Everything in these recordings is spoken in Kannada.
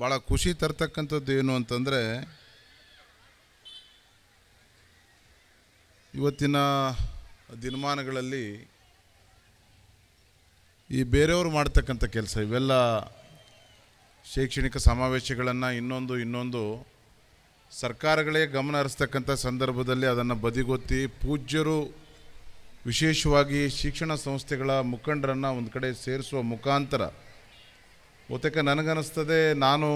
ಭಾಳ ಖುಷಿ ತರ್ತಕ್ಕಂಥದ್ದು ಏನು ಅಂತಂದರೆ, ಇವತ್ತಿನ ದಿನಮಾನಗಳಲ್ಲಿ ಈ ಬೇರೆಯವರು ಮಾಡ್ತಕ್ಕಂಥ ಕೆಲಸ, ಇವೆಲ್ಲ ಶೈಕ್ಷಣಿಕ ಸಮಾವೇಶಗಳನ್ನು ಇನ್ನೊಂದು ಇನ್ನೊಂದು ಸರ್ಕಾರಗಳೇ ಗಮನ ಹರಿಸ್ತಕ್ಕಂಥ ಸಂದರ್ಭದಲ್ಲಿ ಅದನ್ನು ಬದಿಗೊತ್ತಿ ಪೂಜ್ಯರು ವಿಶೇಷವಾಗಿ ಶಿಕ್ಷಣ ಸಂಸ್ಥೆಗಳ ಮುಖಂಡರನ್ನು ಒಂದು ಕಡೆ ಸೇರಿಸುವ ಮುಖಾಂತರ ಬಹುತೇಕ ನನಗನ್ನಿಸ್ತದೆ, ನಾನು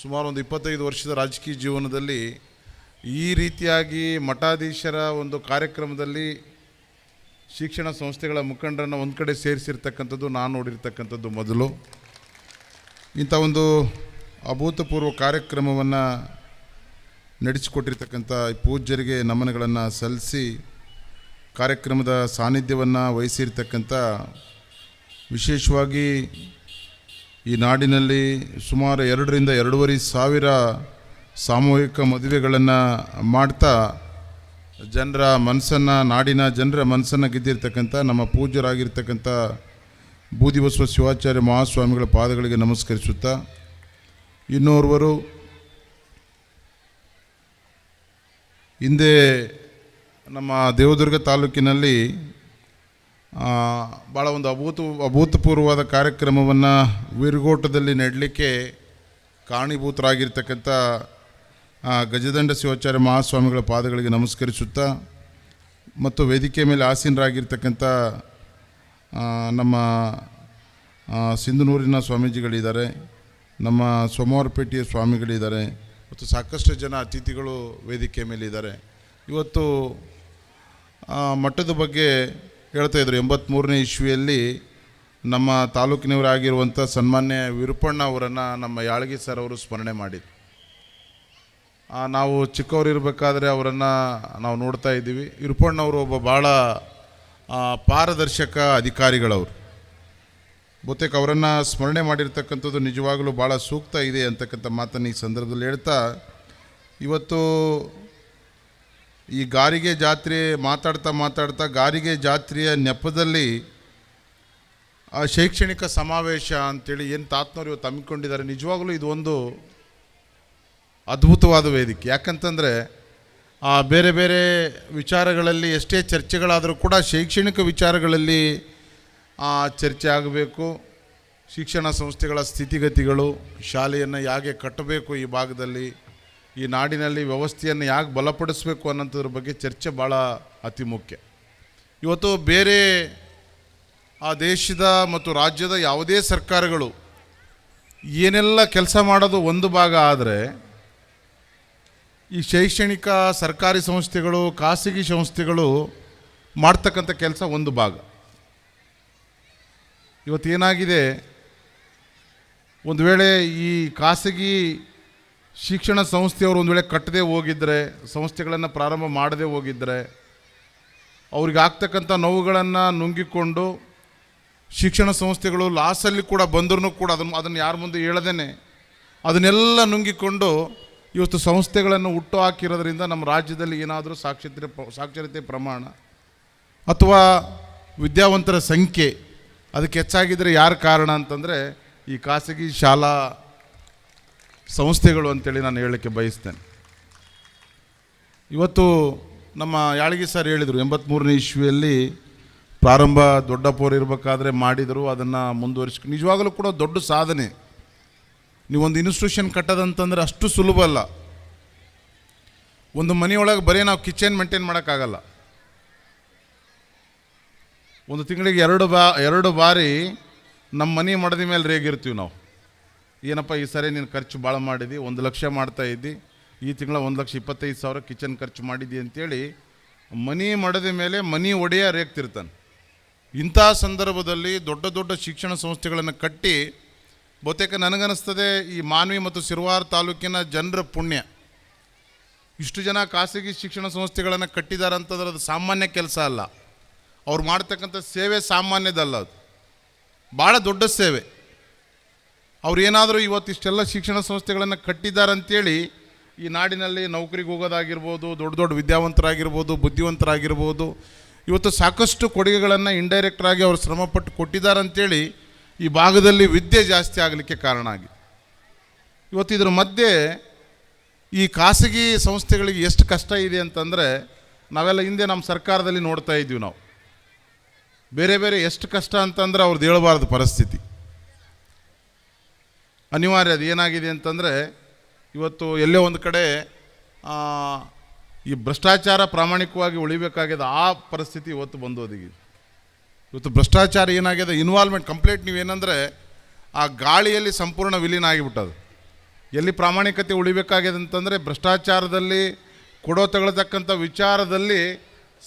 ಸುಮಾರು ಒಂದು ಇಪ್ಪತ್ತೈದು ವರ್ಷದ ರಾಜಕೀಯ ಜೀವನದಲ್ಲಿ ಈ ರೀತಿಯಾಗಿ ಮಠಾಧೀಶರ ಒಂದು ಕಾರ್ಯಕ್ರಮದಲ್ಲಿ ಶಿಕ್ಷಣ ಸಂಸ್ಥೆಗಳ ಮುಖಂಡರನ್ನು ಒಂದು ಕಡೆ ಸೇರಿಸಿರ್ತಕ್ಕಂಥದ್ದು ನಾನು ನೋಡಿರ್ತಕ್ಕಂಥದ್ದು ಮೊದಲು. ಇಂಥ ಒಂದು ಅಭೂತಪೂರ್ವ ಕಾರ್ಯಕ್ರಮವನ್ನು ನಡೆಸಿಕೊಟ್ಟಿರ್ತಕ್ಕಂಥ ಪೂಜ್ಯರಿಗೆ ನಮನಗಳನ್ನು ಸಲ್ಲಿಸಿ ಕಾರ್ಯಕ್ರಮದ ಸಾನ್ನಿಧ್ಯವನ್ನು ವಹಿಸಿರ್ತಕ್ಕಂಥ ವಿಶೇಷವಾಗಿ ಈ ನಾಡಿನಲ್ಲಿ ಸುಮಾರು ಎರಡರಿಂದ ಎರಡೂವರೆ ಸಾವಿರ ಸಾಮೂಹಿಕ ಮದುವೆಗಳನ್ನು ಮಾಡ್ತಾ ಜನರ ಮನಸ್ಸನ್ನು, ನಾಡಿನ ಜನರ ಮನಸ್ಸನ್ನು ಗೆದ್ದಿರ್ತಕ್ಕಂಥ, ನಮ್ಮ ಪೂಜ್ಯರಾಗಿರ್ತಕ್ಕಂಥ ಬೂದಿಬಸವ ಶಿವಾಚಾರ್ಯ ಮಹಾಸ್ವಾಮಿಗಳ ಪಾದಗಳಿಗೆ ನಮಸ್ಕರಿಸುತ್ತಾ, ಇನ್ನೋರ್ವರು ಹಿಂದೆ ನಮ್ಮ ದೇವದುರ್ಗ ತಾಲೂಕಿನಲ್ಲಿ ಭಾಳ ಒಂದು ಅಭೂತ, ಅಭೂತಪೂರ್ವವಾದ ಕಾರ್ಯಕ್ರಮವನ್ನು ವೀರಗೋಟದಲ್ಲಿ ನೆಡಲಿಕ್ಕೆ ಕಾರಣೀಭೂತರಾಗಿರ್ತಕ್ಕಂಥ ಗಜದಂಡ ಶಿವಾಚಾರ್ಯ ಮಹಾಸ್ವಾಮಿಗಳ ಪಾದಗಳಿಗೆ ನಮಸ್ಕರಿಸುತ್ತಾ, ಮತ್ತು ವೇದಿಕೆ ಮೇಲೆ ಆಸೀನರಾಗಿರ್ತಕ್ಕಂಥ ನಮ್ಮ ಸಿಂಧನೂರಿನ ಸ್ವಾಮೀಜಿಗಳಿದ್ದಾರೆ, ನಮ್ಮ ಸೋಮವಾರಪೇಟೆಯ ಸ್ವಾಮಿಗಳಿದ್ದಾರೆ, ಮತ್ತು ಸಾಕಷ್ಟು ಜನ ಅತಿಥಿಗಳು ವೇದಿಕೆ ಮೇಲಿದ್ದಾರೆ. ಇವತ್ತು ಮಠದ ಬಗ್ಗೆ ಹೇಳ್ತಾ ಇದ್ರು ಎಂಬತ್ತ್ಮೂರನೇ ಇಸ್ವಿಯಲ್ಲಿ ನಮ್ಮ ತಾಲೂಕಿನವರಾಗಿರುವಂಥ ಸನ್ಮಾನ್ಯ ವಿರುಪಣ್ಣ ಅವರನ್ನು ನಮ್ಮ ಯಾಳಗಿ ಸರ್ ಅವರು ಸ್ಮರಣೆ ಮಾಡಿದ್ರು. ನಾವು ಚಿಕ್ಕವರಿರಬೇಕಾದ್ರೆ ಅವರನ್ನು ನಾವು ನೋಡ್ತಾ ಇದ್ದೀವಿ. ವಿರುಪಣ್ಣವರು ಒಬ್ಬ ಭಾಳ ಪಾರದರ್ಶಕ ಅಧಿಕಾರಿಗಳವರು. ಬಹುತೇಕ ಅವರನ್ನು ಸ್ಮರಣೆ ಮಾಡಿರ್ತಕ್ಕಂಥದ್ದು ನಿಜವಾಗಲೂ ಭಾಳ ಸೂಕ್ತ ಇದೆ ಅಂತಕ್ಕಂಥ ಮಾತನ್ನು ಈ ಸಂದರ್ಭದಲ್ಲಿ ಹೇಳ್ತಾ, ಇವತ್ತು ಈ ಗಾರಿಗೆ ಜಾತ್ರೆ ಮಾತಾಡ್ತಾ ಮಾತಾಡ್ತಾ ಗಾರಿಗೆ ಜಾತ್ರೆಯ ನೆಪದಲ್ಲಿ ಆ ಶೈಕ್ಷಣಿಕ ಸಮಾವೇಶ ಅಂತೇಳಿ ಏನು ತಾತ್ನವ್ರು ಇವತ್ತು ಹಮ್ಮಿಕೊಂಡಿದ್ದಾರೆ ನಿಜವಾಗಲೂ ಇದು ಒಂದು ಅದ್ಭುತವಾದ ವೇದಿಕೆ. ಯಾಕಂತಂದರೆ ಆ ಬೇರೆ ಬೇರೆ ವಿಚಾರಗಳಲ್ಲಿ ಎಷ್ಟೇ ಚರ್ಚೆಗಳಾದರೂ ಕೂಡ ಶೈಕ್ಷಣಿಕ ವಿಚಾರಗಳಲ್ಲಿ ಆ, ಚರ್ಚೆ ಆಗಬೇಕು ಶಿಕ್ಷಣ ಸಂಸ್ಥೆಗಳ ಸ್ಥಿತಿಗತಿಗಳು ಶಾಲೆಯನ್ನು ಹೇಗೆ ಕಟ್ಟಬೇಕು ಈ ಭಾಗದಲ್ಲಿ ಈ ನಾಡಿನಲ್ಲಿ ವ್ಯವಸ್ಥೆಯನ್ನು ಯಾಕೆ ಬಲಪಡಿಸಬೇಕು ಅನ್ನೋಂಥದ್ರ ಬಗ್ಗೆ ಚರ್ಚೆ ಭಾಳ ಅತಿ ಮುಖ್ಯ. ಇವತ್ತು ಬೇರೆ ಆ ದೇಶದ ಮತ್ತು ರಾಜ್ಯದ ಯಾವುದೇ ಸರ್ಕಾರಗಳು ಏನೆಲ್ಲ ಕೆಲಸ ಮಾಡೋದು ಒಂದು ಭಾಗ ಆದರೆ ಈ ಶೈಕ್ಷಣಿಕ ಸರ್ಕಾರಿ ಸಂಸ್ಥೆಗಳು, ಖಾಸಗಿ ಸಂಸ್ಥೆಗಳು ಮಾಡ್ತಕ್ಕಂಥ ಕೆಲಸ ಒಂದು ಭಾಗ. ಇವತ್ತೇನಾಗಿದೆ? ಒಂದು ವೇಳೆ ಈ ಖಾಸಗಿ ಶಿಕ್ಷಣ ಸಂಸ್ಥೆಯವರು ಒಂದು ವೇಳೆ ಕಟ್ಟದೇ ಹೋಗಿದ್ದರೆ ಸಂಸ್ಥೆಗಳನ್ನು ಪ್ರಾರಂಭ ಮಾಡದೇ ಹೋಗಿದ್ದರೆ ಅವ್ರಿಗೆ ಆಗ್ತಕ್ಕಂಥ ನೋವುಗಳನ್ನು ನುಂಗಿಕೊಂಡು ಶಿಕ್ಷಣ ಸಂಸ್ಥೆಗಳು ಲಾಸಲ್ಲಿ ಕೂಡ ಬಂದರೂ ಕೂಡ ಅದನ್ನು ಅದನ್ನು ಯಾರ ಮುಂದೆ ಹೇಳದೇನೆ, ಅದನ್ನೆಲ್ಲ ನುಂಗಿಕೊಂಡು ಇವತ್ತು ಸಂಸ್ಥೆಗಳನ್ನು ಹುಟ್ಟು ಹಾಕಿರೋದ್ರಿಂದ ನಮ್ಮ ರಾಜ್ಯದಲ್ಲಿ ಏನಾದರೂ ಸಾಕ್ಷರತೆ ಸಾಕ್ಷರತೆ ಪ್ರಮಾಣ ಅಥವಾ ವಿದ್ಯಾವಂತರ ಸಂಖ್ಯೆ ಅದಕ್ಕೆ ಹೆಚ್ಚಾಗಿದ್ದರೆ ಯಾರು ಕಾರಣ ಅಂತಂದರೆ ಈ ಖಾಸಗಿ ಶಾಲಾ ಸಂಸ್ಥೆಗಳು ಅಂತೇಳಿ ನಾನು ಹೇಳಕ್ಕೆ ಬಯಸ್ತೇನೆ. ಇವತ್ತು ನಮ್ಮ ಯಾಳಗಿ ಸರ್ ಹೇಳಿದರು ಎಂಬತ್ತ್ಮೂರನೇ ಇಶ್ವಿಯಲ್ಲಿ ಪ್ರಾರಂಭ ದೊಡ್ಡ ಪೋರ್ ಇರಬೇಕಾದ್ರೆ ಮಾಡಿದರು, ಅದನ್ನು ಮುಂದುವರಿಸ್ ನಿಜವಾಗಲೂ ಕೂಡ ದೊಡ್ಡ ಸಾಧನೆ. ನೀವೊಂದು ಇನ್ಸ್ಟಿಟ್ಯೂಷನ್ ಕಟ್ಟೋದಂತಂದರೆ ಅಷ್ಟು ಸುಲಭ ಅಲ್ಲ. ಒಂದು ಮನೆಯೊಳಗೆ ಬರೀ ನಾವು ಕಿಚನ್ ಮೇಂಟೈನ್ ಮಾಡೋಕ್ಕಾಗಲ್ಲ. ಒಂದು ತಿಂಗಳಿಗೆ ಎರಡು ಬಾ, ಎರಡು ಬಾರಿ ನಮ್ಮ ಮನೆ ಮಡದ ಮೇಲೆ ರೇಗಿರ್ತೀವಿ ನಾವು. ಏನಪ್ಪ ಈ ಸರಿ ನೀನು ಖರ್ಚು ಭಾಳ ಮಾಡಿದಿ, ಒಂದು ಲಕ್ಷ ಮಾಡ್ತಾ ಇದ್ದಿ, ಈ ತಿಂಗಳ ಒಂದು ಲಕ್ಷ ಇಪ್ಪತ್ತೈದು ಸಾವಿರ ಕಿಚನ್ ಖರ್ಚು ಮಾಡಿದ್ದಿ ಅಂತೇಳಿ ಮನಿ ಮಡದ ಮೇಲೆ ಮನಿ ಒಡೆಯ ರೇಗ್ತಿರ್ತಾನೆ. ಇಂಥ ಸಂದರ್ಭದಲ್ಲಿ ದೊಡ್ಡ ದೊಡ್ಡ ಶಿಕ್ಷಣ ಸಂಸ್ಥೆಗಳನ್ನು ಕಟ್ಟಿ, ಬಹುತೇಕ ನನಗನ್ನಿಸ್ತದೆ ಈ ಮಾನ್ವಿ ಮತ್ತು ಸಿರುವಾರ ತಾಲೂಕಿನ ಜನರ ಪುಣ್ಯ. ಇಷ್ಟು ಜನ ಖಾಸಗಿ ಶಿಕ್ಷಣ ಸಂಸ್ಥೆಗಳನ್ನು ಕಟ್ಟಿದ್ದಾರೆ ಅಂತಂದ್ರೆ ಅದು ಸಾಮಾನ್ಯ ಕೆಲಸ ಅಲ್ಲ. ಅವ್ರು ಮಾಡ್ತಕ್ಕಂಥ ಸೇವೆ ಸಾಮಾನ್ಯದಲ್ಲ ಅದು. ಭಾಳ ದೊಡ್ಡ ಸೇವೆ. ಅವ್ರು ಏನಾದರೂ ಇವತ್ತು ಇಷ್ಟೆಲ್ಲ ಶಿಕ್ಷಣ ಸಂಸ್ಥೆಗಳನ್ನು ಕಟ್ಟಿದ್ದಾರೆ ಅಂತೇಳಿ ಈ ನಾಡಿನಲ್ಲಿ ನೌಕರಿಗೆ ಹೋಗೋದಾಗಿರ್ಬೋದು, ದೊಡ್ಡ ದೊಡ್ಡ ವಿದ್ಯಾವಂತರಾಗಿರ್ಬೋದು, ಬುದ್ಧಿವಂತರಾಗಿರ್ಬೋದು, ಇವತ್ತು ಸಾಕಷ್ಟು ಕೊಡುಗೆಗಳನ್ನು ಇಂಡೈರೆಕ್ಟ್ರಾಗಿ ಅವರು ಶ್ರಮಪಟ್ಟು ಕೊಟ್ಟಿದ್ದಾರೆ ಅಂತೇಳಿ ಈ ಭಾಗದಲ್ಲಿ ವಿದ್ಯೆ ಜಾಸ್ತಿ ಆಗಲಿಕ್ಕೆ ಕಾರಣ ಆಗಿದೆ. ಇವತ್ತು ಇದ್ರ ಮಧ್ಯೆ ಈ ಖಾಸಗಿ ಸಂಸ್ಥೆಗಳಿಗೆ ಎಷ್ಟು ಕಷ್ಟ ಇದೆ ಅಂತಂದರೆ ನಾವೆಲ್ಲ ಹಿಂದೆ ನಮ್ಮ ಸರ್ಕಾರದಲ್ಲಿ ನೋಡ್ತಾ ಇದ್ದೀವಿ ನಾವು. ಬೇರೆ ಬೇರೆ ಎಷ್ಟು ಕಷ್ಟ ಅಂತಂದ್ರೆ ಅವ್ರದ್ದು ಹೇಳಬಾರ್ದು ಪರಿಸ್ಥಿತಿ. ಅನಿವಾರ್ಯ ಅದು ಏನಾಗಿದೆ ಅಂತಂದರೆ, ಇವತ್ತು ಎಲ್ಲೇ ಒಂದು ಕಡೆ ಈ ಭ್ರಷ್ಟಾಚಾರ ಪ್ರಾಮಾಣಿಕವಾಗಿ ಉಳಿಬೇಕಾಗಿದೆ, ಆ ಪರಿಸ್ಥಿತಿ ಇವತ್ತು ಬಂದು ಒದಗಿದೆ. ಇವತ್ತು ಭ್ರಷ್ಟಾಚಾರ ಏನಾಗಿದೆ ಇನ್ವಾಲ್ವ್ಮೆಂಟ್ ಕಂಪ್ಲೀಟ್ ನೀವೇನಂದರೆ ಆ ಗಾಳಿಯಲ್ಲಿ ಸಂಪೂರ್ಣ ವಿಲೀನ ಆಗಿಬಿಟ್ಟದು. ಎಲ್ಲಿ ಪ್ರಾಮಾಣಿಕತೆ ಉಳಿಬೇಕಾಗಿದೆ ಅಂತಂದರೆ, ಭ್ರಷ್ಟಾಚಾರದಲ್ಲಿ ಕೊಡೋ ತಗೊಳ್ತಕ್ಕಂಥ ವಿಚಾರದಲ್ಲಿ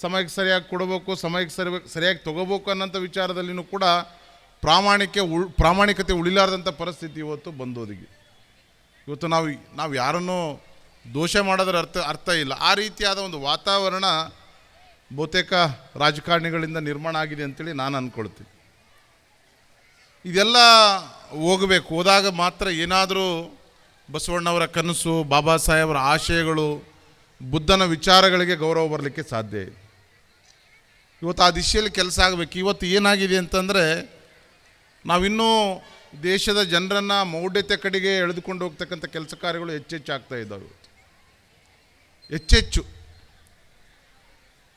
ಸಮಯಕ್ಕೆ ಸರಿಯಾಗಿ ಕೊಡಬೇಕು, ಸಮಯಕ್ಕೆ ಸರಿ ಸರಿಯಾಗಿ ತೊಗೋಬೇಕು ಅನ್ನೋಂಥ ವಿಚಾರದಲ್ಲಿಯೂ ಕೂಡ ಪ್ರಾಮಾಣಿಕೆ ಉಳ್, ಪ್ರಾಮಾಣಿಕತೆ ಉಳಿಲಾರ್ದಂಥ ಪರಿಸ್ಥಿತಿ ಇವತ್ತು ಬಂದೋದಿಗೆ. ಇವತ್ತು ನಾವು ನಾವು ಯಾರನ್ನೂ ದೋಷ ಮಾಡೋದ್ರ ಅರ್ಥ ಅರ್ಥ ಇಲ್ಲ. ಆ ರೀತಿಯಾದ ಒಂದು ವಾತಾವರಣ ಬಹುತೇಕ ರಾಜಕಾರಣಿಗಳಿಂದ ನಿರ್ಮಾಣ ಆಗಿದೆ ಅಂತೇಳಿ ನಾನು ಅಂದ್ಕೊಳ್ತೀನಿ ಇದೆಲ್ಲ ಹೋಗಬೇಕು. ಹೋದಾಗ ಮಾತ್ರ ಏನಾದರೂ ಬಸವಣ್ಣವರ ಕನಸು, ಬಾಬಾ ಸಾಹೇಬರ ಆಶಯಗಳು, ಬುದ್ಧನ ವಿಚಾರಗಳಿಗೆ ಗೌರವ ಬರಲಿಕ್ಕೆ ಸಾಧ್ಯ ಇದೆ ಇವತ್ತು ಆ ದಿಶೆಯಲ್ಲಿ ಕೆಲಸ ಆಗಬೇಕು. ಇವತ್ತು ಏನಾಗಿದೆ ಅಂತಂದರೆ ನಾವಿನ್ನೂ ದೇಶದ ಜನರನ್ನು ಮೌಢ್ಯತೆ ಕಡೆಗೆ ಎಳೆದುಕೊಂಡು ಹೋಗ್ತಕ್ಕಂಥ ಕೆಲಸ ಕಾರ್ಯಗಳು ಹೆಚ್ಚೆಚ್ಚು ಆಗ್ತಾ ಇದ್ದಾವೆ ಹೆಚ್ಚೆಚ್ಚು.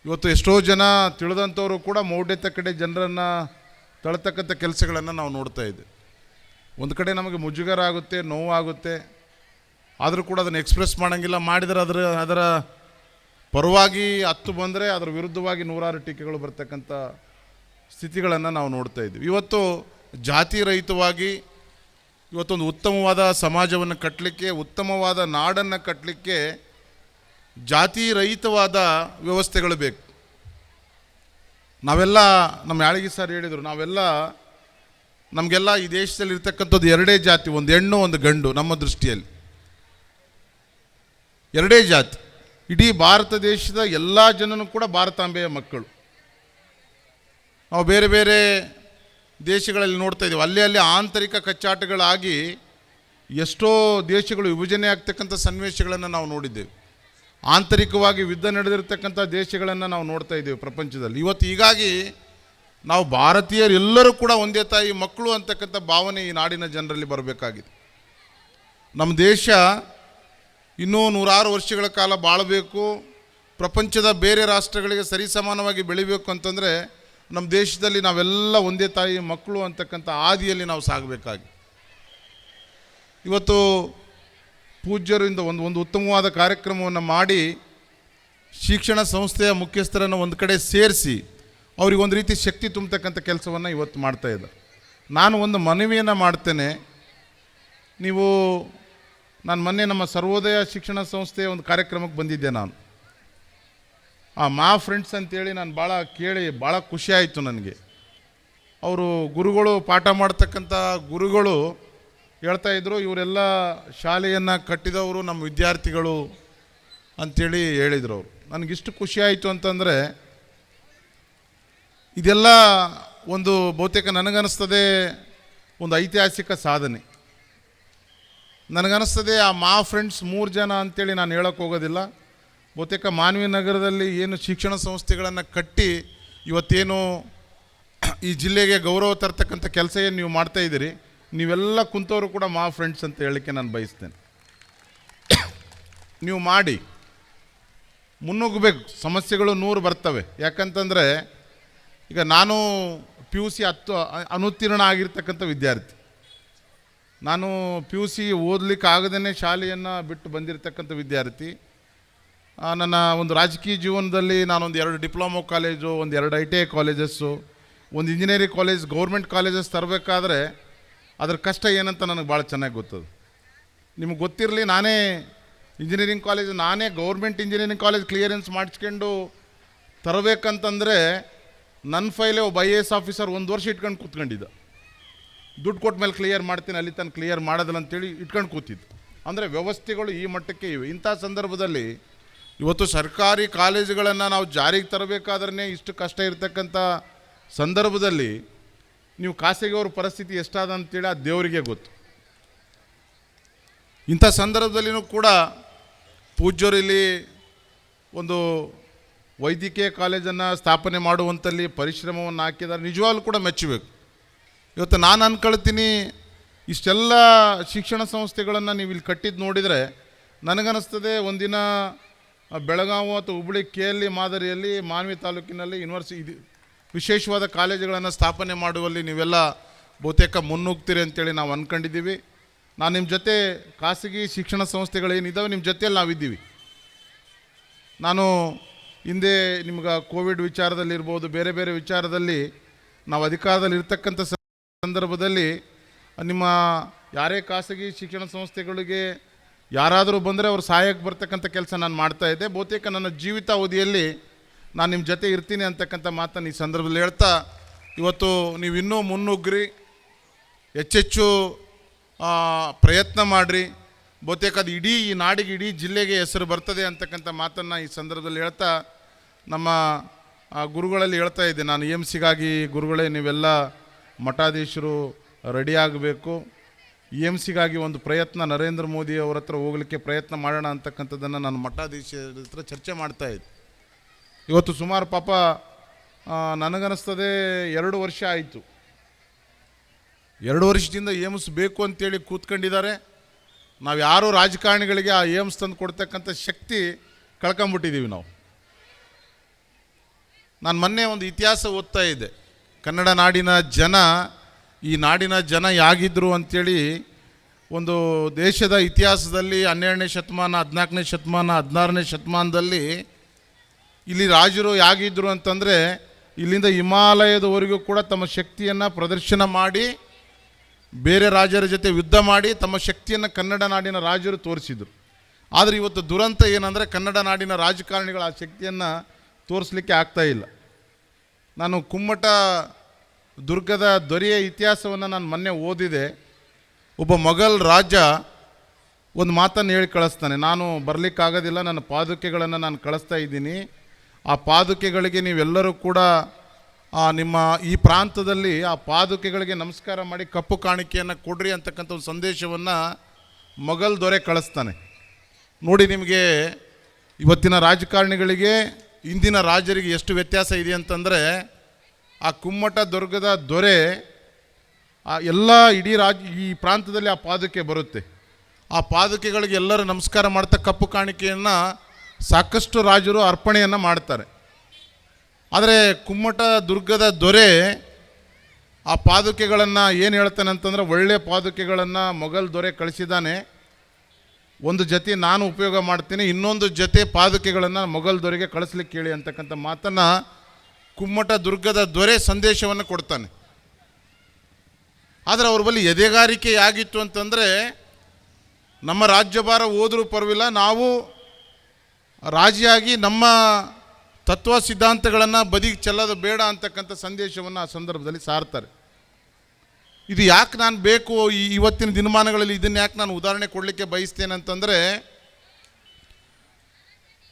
ಇವತ್ತು ಎಷ್ಟೋ ಜನ ತಿಳಿದಂಥವರು ಕೂಡ ಮೌಢ್ಯತೆ ಕಡೆ ಜನರನ್ನು ತಳತಕ್ಕಂಥ ಕೆಲಸಗಳನ್ನು ನಾವು ನೋಡ್ತಾ ಇದ್ದೇವೆ. ಒಂದು ಕಡೆ ನಮಗೆ ಮುಜುಗರ ಆಗುತ್ತೆ ನೋವಾಗುತ್ತೆ. ಆದರೂ ಕೂಡ ಅದನ್ನು ಎಕ್ಸ್ಪ್ರೆಸ್ ಮಾಡೋಂಗಿಲ್ಲ. ಮಾಡಿದರೆ ಅದರ ಅದರ ಪರವಾಗಿ ಹತ್ತು ಬಂದರೆ ಅದರ ವಿರುದ್ಧವಾಗಿ ನೂರಾರು ಟೀಕೆಗಳು ಬರ್ತಕ್ಕಂಥ ಸ್ಥಿತಿಗಳನ್ನು ನಾವು ನೋಡ್ತಾ ಇದ್ದೀವಿ. ಇವತ್ತು ಜಾತಿ ರಹಿತವಾಗಿ ಇವತ್ತೊಂದು ಉತ್ತಮವಾದ ಸಮಾಜವನ್ನು ಕಟ್ಟಲಿಕ್ಕೆ, ಉತ್ತಮವಾದ ನಾಡನ್ನು ಕಟ್ಟಲಿಕ್ಕೆ ಜಾತಿ ರಹಿತವಾದ ವ್ಯವಸ್ಥೆಗಳು ಬೇಕು. ನಾವೆಲ್ಲ, ನಮ್ಮ ಯಾಳಿಗೆ ಸರ್ ಹೇಳಿದರು, ನಾವೆಲ್ಲ, ನಮಗೆಲ್ಲ ಈ ದೇಶದಲ್ಲಿ ಇರ್ತಕ್ಕಂಥದ್ದು ಎರಡೇ ಜಾತಿ, ಒಂದು ಹೆಣ್ಣು, ಒಂದು ಗಂಡು, ನಮ್ಮ ದೃಷ್ಟಿಯಲ್ಲಿ. ಎರಡೇ ಜಾತಿ. ಇಡೀ ಭಾರತ ದೇಶದ ಎಲ್ಲ ಜನನೂ ಕೂಡ ಭಾರತಾಂಬೆಯ ಮಕ್ಕಳು. ನಾವು ಬೇರೆ ಬೇರೆ ದೇಶಗಳಲ್ಲಿ ನೋಡ್ತಾ ಇದ್ದೀವಿ. ಅಲ್ಲಿ ಅಲ್ಲಿ ಆಂತರಿಕ ಕಚ್ಚಾಟಗಳಾಗಿ ಎಷ್ಟೋ ದೇಶಗಳು ವಿಭಜನೆ ಆಗ್ತಕ್ಕಂಥ ಸನ್ನಿವೇಶಗಳನ್ನು ನಾವು ನೋಡಿದ್ದೇವೆ. ಆಂತರಿಕವಾಗಿ ಯುದ್ಧ ನಡೆದಿರ್ತಕ್ಕಂಥ ದೇಶಗಳನ್ನು ನಾವು ನೋಡ್ತಾ ಇದ್ದೇವೆ ಪ್ರಪಂಚದಲ್ಲಿ. ಇವತ್ತು ಹೀಗಾಗಿ ನಾವು ಭಾರತೀಯರೆಲ್ಲರೂ ಕೂಡ ಒಂದೇ ತಾಯಿ ಮಕ್ಕಳು ಅಂತಕ್ಕಂಥ ಭಾವನೆ ಈ ನಾಡಿನ ಜನರಲ್ಲಿ ಬರಬೇಕಾಗಿದೆ. ನಮ್ಮ ದೇಶ ಇನ್ನೂ ನೂರಾರು ವರ್ಷಗಳ ಕಾಲ ಬಾಳಬೇಕು. ಪ್ರಪಂಚದ ಬೇರೆ ರಾಷ್ಟ್ರಗಳಿಗೆ ಸರಿಸಮಾನವಾಗಿ ಬೆಳಿಬೇಕು ಅಂತಂದರೆ ನಮ್ಮ ದೇಶದಲ್ಲಿ ನಾವೆಲ್ಲ ಒಂದೇ ತಾಯಿ, ಮಕ್ಕಳು ಅಂತಕ್ಕಂಥ ಆದಿಯಲ್ಲಿ ನಾವು ಸಾಗಬೇಕಾಗಿ. ಇವತ್ತು ಪೂಜ್ಯರಿಂದ ಒಂದು ಒಂದು ಉತ್ತಮವಾದ ಕಾರ್ಯಕ್ರಮವನ್ನು ಮಾಡಿ ಶಿಕ್ಷಣ ಸಂಸ್ಥೆಯ ಮುಖ್ಯಸ್ಥರನ್ನು ಒಂದು ಕಡೆ ಸೇರಿಸಿ ಅವ್ರಿಗೆ ಒಂದು ರೀತಿ ಶಕ್ತಿ ತುಂಬತಕ್ಕಂಥ ಕೆಲಸವನ್ನು ಇವತ್ತು ಮಾಡ್ತಾ ಇದ್ದಾರೆ. ನಾನು ಒಂದು ಮನವಿಯನ್ನು ಮಾಡ್ತೇನೆ. ನೀವು, ನಾನು ಮೊನ್ನೆ ನಮ್ಮ ಸರ್ವೋದಯ ಶಿಕ್ಷಣ ಸಂಸ್ಥೆಯ ಒಂದು ಕಾರ್ಯಕ್ರಮಕ್ಕೆ ಬಂದಿದ್ದೆ ನಾನು. ಆ ಮಾ ಫ್ರೆಂಡ್ಸ್ ಅಂತೇಳಿ ನಾನು ಭಾಳ ಕೇಳಿ ಭಾಳ ಖುಷಿ ಆಯಿತು ನನಗೆ. ಅವರು ಗುರುಗಳು ಪಾಠ ಮಾಡ್ತಕ್ಕಂಥ ಗುರುಗಳು ಹೇಳ್ತಾ ಇದ್ದರು ಇವರೆಲ್ಲ ಶಾಲೆಯನ್ನು ಕಟ್ಟಿದವರು ನಮ್ಮ ವಿದ್ಯಾರ್ಥಿಗಳು ಅಂಥೇಳಿ ಹೇಳಿದರು ಅವರು. ನನಗಿಷ್ಟು ಖುಷಿ ಆಯಿತು ಅಂತಂದರೆ, ಇದೆಲ್ಲ ಒಂದು ಬಹುತೇಕ ನನಗನ್ನಿಸ್ತದೆ ಒಂದು ಐತಿಹಾಸಿಕ ಸಾಧನೆ. ನನಗನ್ನಿಸ್ತದೆ ಆ ಮಾ ಫ್ರೆಂಡ್ಸ್ ಮೂರು ಜನ ಅಂತೇಳಿ ನಾನು ಹೇಳೋಕ್ಕೆ ಹೋಗೋದಿಲ್ಲ. ಬಹುತೇಕ ಮಾನವೀಯ ನಗರದಲ್ಲಿ ಏನು ಶಿಕ್ಷಣ ಸಂಸ್ಥೆಗಳನ್ನು ಕಟ್ಟಿ ಇವತ್ತೇನು ಈ ಜಿಲ್ಲೆಗೆ ಗೌರವ ತರ್ತಕ್ಕಂಥ ಕೆಲಸ ಏನು ನೀವು ಮಾಡ್ತಾ ಇದ್ದೀರಿ. ನೀವೆಲ್ಲ ಕುಂತವರು ಕೂಡ ಮಾ ಫ್ರೆಂಡ್ಸ್ ಅಂತ ಹೇಳಲಿಕ್ಕೆ ನಾನು ಬಯಸ್ತೇನೆ. ನೀವು ಮಾಡಿ. ಮುನ್ನುಗ್ಗಬೇಕು. ಸಮಸ್ಯೆಗಳು ನೂರು ಬರ್ತವೆ. ಯಾಕಂತಂದರೆ ಈಗ ನಾನು ಪಿ ಯು ಸಿ ಹತ್ತು ಅನುತ್ತೀರ್ಣ ಆಗಿರ್ತಕ್ಕಂಥ ವಿದ್ಯಾರ್ಥಿ. ನಾನು ಪಿ ಯು ಸಿ ಓದಲಿಕ್ಕೆ ಆಗದೇ ಶಾಲೆಯನ್ನು ಬಿಟ್ಟು ಬಂದಿರತಕ್ಕಂಥ ವಿದ್ಯಾರ್ಥಿ. ನನ್ನ ಒಂದು ರಾಜಕೀಯ ಜೀವನದಲ್ಲಿ ನಾನೊಂದು ಎರಡು ಡಿಪ್ಲೊಮೊ ಕಾಲೇಜು, ಒಂದು ಎರಡು ಐ ಟಿ ಐ ಕಾಲೇಜಸ್ಸು, ಒಂದು ಇಂಜಿನಿಯರಿಂಗ್ ಕಾಲೇಜ್, ಗೌರ್ಮೆಂಟ್ ಕಾಲೇಜಸ್ ತರಬೇಕಾದ್ರೆ ಅದ್ರ ಕಷ್ಟ ಏನಂತ ನನಗೆ ಭಾಳ ಚೆನ್ನಾಗಿ ಗೊತ್ತದು. ನಿಮಗೆ ಗೊತ್ತಿರಲಿ, ನಾನೇ ಇಂಜಿನಿಯರಿಂಗ್ ಕಾಲೇಜ್, ನಾನೇ ಗೌರ್ಮೆಂಟ್ ಇಂಜಿನಿಯರಿಂಗ್ ಕಾಲೇಜ್ ಕ್ಲಿಯರೆನ್ಸ್ ಮಾಡಿಸ್ಕೊಂಡು ತರಬೇಕಂತಂದರೆ ನನ್ನ ಫೈಲೇ ಒಬ್ಬ ಐ ಎ ಎಸ್ ಆಫೀಸರ್ ಒಂದು ವರ್ಷ ಇಟ್ಕೊಂಡು ಕೂತ್ಕೊಂಡಿದ್ದ. ದುಡ್ಡು ಕೊಟ್ಟ ಮೇಲೆ ಕ್ಲಿಯರ್ ಮಾಡ್ತೀನಿ, ಅಲ್ಲಿ ತನಕ ಕ್ಲಿಯರ್ ಮಾಡೋದಿಲ್ಲ ಅಂತೇಳಿ ಇಟ್ಕೊಂಡು ಕೂತಿದ್ದು. ಅಂದರೆ ವ್ಯವಸ್ಥೆಗಳು ಈ ಮಟ್ಟಕ್ಕೆ ಇವೆ. ಇಂಥ ಸಂದರ್ಭದಲ್ಲಿ ಇವತ್ತು ಸರ್ಕಾರಿ ಕಾಲೇಜುಗಳನ್ನು ನಾವು ಜಾರಿಗೆ ತರಬೇಕಾದ್ರೆ ಇಷ್ಟು ಕಷ್ಟ ಇರತಕ್ಕಂಥ ಸಂದರ್ಭದಲ್ಲಿ ನೀವು ಖಾಸಗಿಯವ್ರ ಪರಿಸ್ಥಿತಿ ಎಷ್ಟಾದ ಅಂತೇಳಿ ಆ ದೇವರಿಗೆ ಗೊತ್ತು. ಇಂಥ ಸಂದರ್ಭದಲ್ಲಿನೂ ಕೂಡ ಪೂಜ್ಯರು ಇಲ್ಲಿ ಒಂದು ವೈದ್ಯಕೀಯ ಕಾಲೇಜನ್ನು ಸ್ಥಾಪನೆ ಮಾಡುವಂಥಲ್ಲಿ ಪರಿಶ್ರಮವನ್ನು ಹಾಕಿದ್ದಾರೆ. ನಿಜವಾಗ್ಲೂ ಕೂಡ ಮೆಚ್ಚಬೇಕು. ಇವತ್ತು ನಾನು ಅಂದ್ಕೊಳ್ತೀನಿ ಇಷ್ಟೆಲ್ಲ ಶಿಕ್ಷಣ ಸಂಸ್ಥೆಗಳನ್ನು ನೀವು ಇಲ್ಲಿ ಕಟ್ಟಿದ್ದು ನೋಡಿದರೆ ನನಗನ್ನಿಸ್ತದೆ ಒಂದಿನ ಬೆಳಗಾವಿ ಅಥವಾ ಹುಬ್ಬಳ್ಳಿ ಕೆ ಎಲ್ ಮಾದರಿಯಲ್ಲಿ ಮಾನ್ವಿ ತಾಲೂಕಿನಲ್ಲಿ ಯೂನಿವರ್ಸಿ ಇದು ವಿಶೇಷವಾದ ಕಾಲೇಜುಗಳನ್ನು ಸ್ಥಾಪನೆ ಮಾಡುವಲ್ಲಿ ನೀವೆಲ್ಲ ಬಹುತೇಕ ಮುನ್ನುಗ್ತೀರಿ ಅಂತೇಳಿ ನಾವು ಅಂದ್ಕೊಂಡಿದ್ದೀವಿ ನಾನು ನಿಮ್ಮ ಜೊತೆ ಖಾಸಗಿ ಶಿಕ್ಷಣ ಸಂಸ್ಥೆಗಳೇನಿದ್ದಾವೆ ನಿಮ್ಮ ಜೊತೆಯಲ್ಲಿ ನಾವಿದ್ದೀವಿ. ನಾನು ಹಿಂದೆ ನಿಮ್ಗೆ ಕೋವಿಡ್ ವಿಚಾರದಲ್ಲಿರ್ಬೋದು ಬೇರೆ ಬೇರೆ ವಿಚಾರದಲ್ಲಿ ನಾವು ಅಧಿಕಾರದಲ್ಲಿ ಇರ್ತಕ್ಕಂಥ ಸಂದರ್ಭದಲ್ಲಿ ನಿಮ್ಮ ಯಾರೇ ಖಾಸಗಿ ಶಿಕ್ಷಣ ಸಂಸ್ಥೆಗಳಿಗೆ ಯಾರಾದರೂ ಬಂದರೆ ಅವ್ರು ಸಹಾಯಕ್ಕೆ ಬರ್ತಕ್ಕಂಥ ಕೆಲಸ ನಾನು ಮಾಡ್ತಾ ಇದ್ದೆ. ಬಹುತೇಕ ನನ್ನ ಜೀವಿತಾವಧಿಯಲ್ಲಿ ನಾನು ನಿಮ್ಮ ಜೊತೆ ಇರ್ತೀನಿ ಅಂತಕ್ಕಂಥ ಮಾತನ್ನು ಈ ಸಂದರ್ಭದಲ್ಲಿ ಹೇಳ್ತಾ, ಇವತ್ತು ನೀವು ಇನ್ನೂ ಹೆಚ್ಚೆಚ್ಚು ಪ್ರಯತ್ನ ಮಾಡಿರಿ. ಬಹುತೇಕ ಅದು ಇಡೀ ಈ ನಾಡಿಗೆ, ಇಡೀ ಜಿಲ್ಲೆಗೆ ಹೆಸರು ಬರ್ತದೆ ಅಂತಕ್ಕಂಥ ಮಾತನ್ನು ಈ ಸಂದರ್ಭದಲ್ಲಿ ಹೇಳ್ತಾ, ನಮ್ಮ ಗುರುಗಳಲ್ಲಿ ಹೇಳ್ತಾ ಇದ್ದೆ. ನಾನು ಎಂ ಸಿಗಾಗಿ ಗುರುಗಳೇ, ನೀವೆಲ್ಲ ಮಠಾಧೀಶರು ರೆಡಿ ಆಗಬೇಕು. ಇ ಎಂ ಸಿಗಾಗಿ ಒಂದು ಪ್ರಯತ್ನ ನರೇಂದ್ರ ಮೋದಿ ಅವ್ರ ಹತ್ರ ಹೋಗಲಿಕ್ಕೆ ಪ್ರಯತ್ನ ಮಾಡೋಣ ಅಂತಕ್ಕಂಥದ್ದನ್ನು ನಾನು ಮಠಾಧೀಶರ ಹತ್ರ ಚರ್ಚೆ ಮಾಡ್ತಾ ಇದ್ದೆ. ಇವತ್ತು ಸುಮಾರು ಪಾಪ ನನಗನ್ನಿಸ್ತದೆ ಎರಡು ವರ್ಷ ಆಯಿತು. ಎರಡು ವರ್ಷದಿಂದ ಏಮ್ಸ್ ಬೇಕು ಅಂತೇಳಿ ಕೂತ್ಕೊಂಡಿದ್ದಾರೆ. ನಾವು ಯಾರೂ ರಾಜಕಾರಣಿಗಳಿಗೆ ಆ ಏಮ್ಸ್ ತಂದು ಕೊಡ್ತಕ್ಕಂಥ ಶಕ್ತಿ ಕಳ್ಕೊಂಬಿಟ್ಟಿದ್ದೀವಿ ನಾವು. ನಾನು ಮೊನ್ನೆ ಒಂದು ಇತಿಹಾಸ ಓದ್ತಾ ಇದ್ದೆ. ಕನ್ನಡ ನಾಡಿನ ಜನ ಈ ನಾಡಿನ ಜನ ಯಾಗಿದ್ರು ಅಂಥೇಳಿ ಒಂದು ದೇಶದ ಇತಿಹಾಸದಲ್ಲಿ ಹನ್ನೆರಡನೇ ಶತಮಾನ, ಹದಿನಾಲ್ಕನೇ ಶತಮಾನ, ಹದಿನಾರನೇ ಶತಮಾನದಲ್ಲಿ ಇಲ್ಲಿ ರಾಜರು ಯಾಗಿದ್ರು ಅಂತಂದರೆ ಇಲ್ಲಿಂದ ಹಿಮಾಲಯದವರೆಗೂ ಕೂಡ ತಮ್ಮ ಶಕ್ತಿಯನ್ನು ಪ್ರದರ್ಶನ ಮಾಡಿ, ಬೇರೆ ರಾಜರ ಜೊತೆ ಯುದ್ಧ ಮಾಡಿ ತಮ್ಮ ಶಕ್ತಿಯನ್ನು ಕನ್ನಡ ನಾಡಿನ ರಾಜರು ತೋರಿಸಿದರು. ಆದರೆ ಇವತ್ತು ದುರಂತ ಏನಂದರೆ ಕನ್ನಡ ನಾಡಿನ ರಾಜಕಾರಣಿಗಳು ಆ ಶಕ್ತಿಯನ್ನು ತೋರಿಸ್ಲಿಕ್ಕೆ ಆಗ್ತಾ ಇಲ್ಲ. ನಾನು ಕುಮ್ಮಟ ದುರ್ಗದ ದೊರೆಯ ಇತಿಹಾಸವನ್ನು ನಾನು ಮೊನ್ನೆ ಓದಿದೆ. ಒಬ್ಬ ಮೊಘಲ್ ರಾಜ ಒಂದು ಮಾತನ್ನು ಹೇಳಿ ಕಳಿಸ್ತಾನೆ. ನಾನು ಬರಲಿಕ್ಕಾಗೋದಿಲ್ಲ, ನನ್ನ ಪಾದುಕೆಗಳನ್ನು ನಾನು ಕಳಿಸ್ತಾ ಇದ್ದೀನಿ. ಆ ಪಾದುಕೆಗಳಿಗೆ ನೀವೆಲ್ಲರೂ ಕೂಡ ನಿಮ್ಮ ಈ ಪ್ರಾಂತದಲ್ಲಿ ಆ ಪಾದುಕೆಗಳಿಗೆ ನಮಸ್ಕಾರ ಮಾಡಿ ಕಪ್ಪು ಕಾಣಿಕೆಯನ್ನು ಕೊಡ್ರಿ ಅಂತಕ್ಕಂಥ ಒಂದು ಸಂದೇಶವನ್ನು ಮೊಘಲ್ ದೊರೆ ಕಳಿಸ್ತಾನೆ. ನೋಡಿ ನಿಮಗೆ ಇವತ್ತಿನ ರಾಜಕಾರಣಿಗಳಿಗೆ, ಇಂದಿನ ರಾಜರಿಗೆ ಎಷ್ಟು ವ್ಯತ್ಯಾಸ ಇದೆ ಅಂತಂದರೆ ಆ ಕುಮ್ಮಟ ದುರ್ಗದ ದೊರೆ ಆ ಎಲ್ಲ ಇಡೀ ರಾಜ ಈ ಪ್ರಾಂತದಲ್ಲಿ ಆ ಪಾದುಕೆ ಬರುತ್ತೆ. ಆ ಪಾದಕೆಗಳಿಗೆ ಎಲ್ಲರೂ ನಮಸ್ಕಾರ ಮಾಡ್ತಾ ಕಪ್ಪು ಕಾಣಿಕೆಯನ್ನು ಸಾಕಷ್ಟು ರಾಜರು ಅರ್ಪಣೆಯನ್ನು ಮಾಡ್ತಾರೆ. ಆದರೆ ಕುಮ್ಮಟ ದುರ್ಗದ ದೊರೆ ಆ ಪಾದುಕೆಗಳನ್ನು ಏನು ಹೇಳ್ತಾನೆ ಅಂತಂದ್ರೆ ಒಳ್ಳೆಯ ಪಾದುಕೆಗಳನ್ನು ಮೊಘಲ್ ದೊರೆ ಕಳಿಸಿದ್ದಾನೆ. ಒಂದು ಜೊತೆ ನಾನು ಉಪಯೋಗ ಮಾಡ್ತೀನಿ, ಇನ್ನೊಂದು ಜೊತೆ ಪಾದುಕೆಗಳನ್ನು ಮೊಘಲ್ ದೊರೆಗೆ ಕಳಿಸ್ಲಿಕ್ಕೆ ಕೇಳಿ ಅಂತಕ್ಕಂಥ ಮಾತನ್ನು ಕುಮ್ಮಟ ದುರ್ಗದ ದೊರೆ ಸಂದೇಶವನ್ನು ಕೊಡ್ತಾನೆ. ಆದರೆ ಅವ್ರ ಬಳಿ ಎದೆಗಾರಿಕೆ ಆಗಿತ್ತು ಅಂತಂದರೆ, ನಮ್ಮ ರಾಜ್ಯಭಾರ ಹೋದರೂ ಪರವಿಲ್ಲ ನಾವು ರಾಜಿಯಾಗಿ ನಮ್ಮ ತತ್ವ ಸಿದ್ಧಾಂತಗಳನ್ನು ಬದಿಗೆ ಚೆಲ್ಲೋದು ಬೇಡ ಅಂತಕ್ಕಂಥ ಸಂದೇಶವನ್ನು ಆ ಸಂದರ್ಭದಲ್ಲಿ ಸಾರ್ತಾರೆ. ಇದು ಯಾಕೆ ನಾನು ಬೇಕು ಈ ಇವತ್ತಿನ ದಿನಮಾನಗಳಲ್ಲಿ ಇದನ್ನು ಯಾಕೆ ನಾನು ಉದಾಹರಣೆ ಕೊಡಲಿಕ್ಕೆ ಬಯಸ್ತೇನೆ ಅಂತಂದರೆ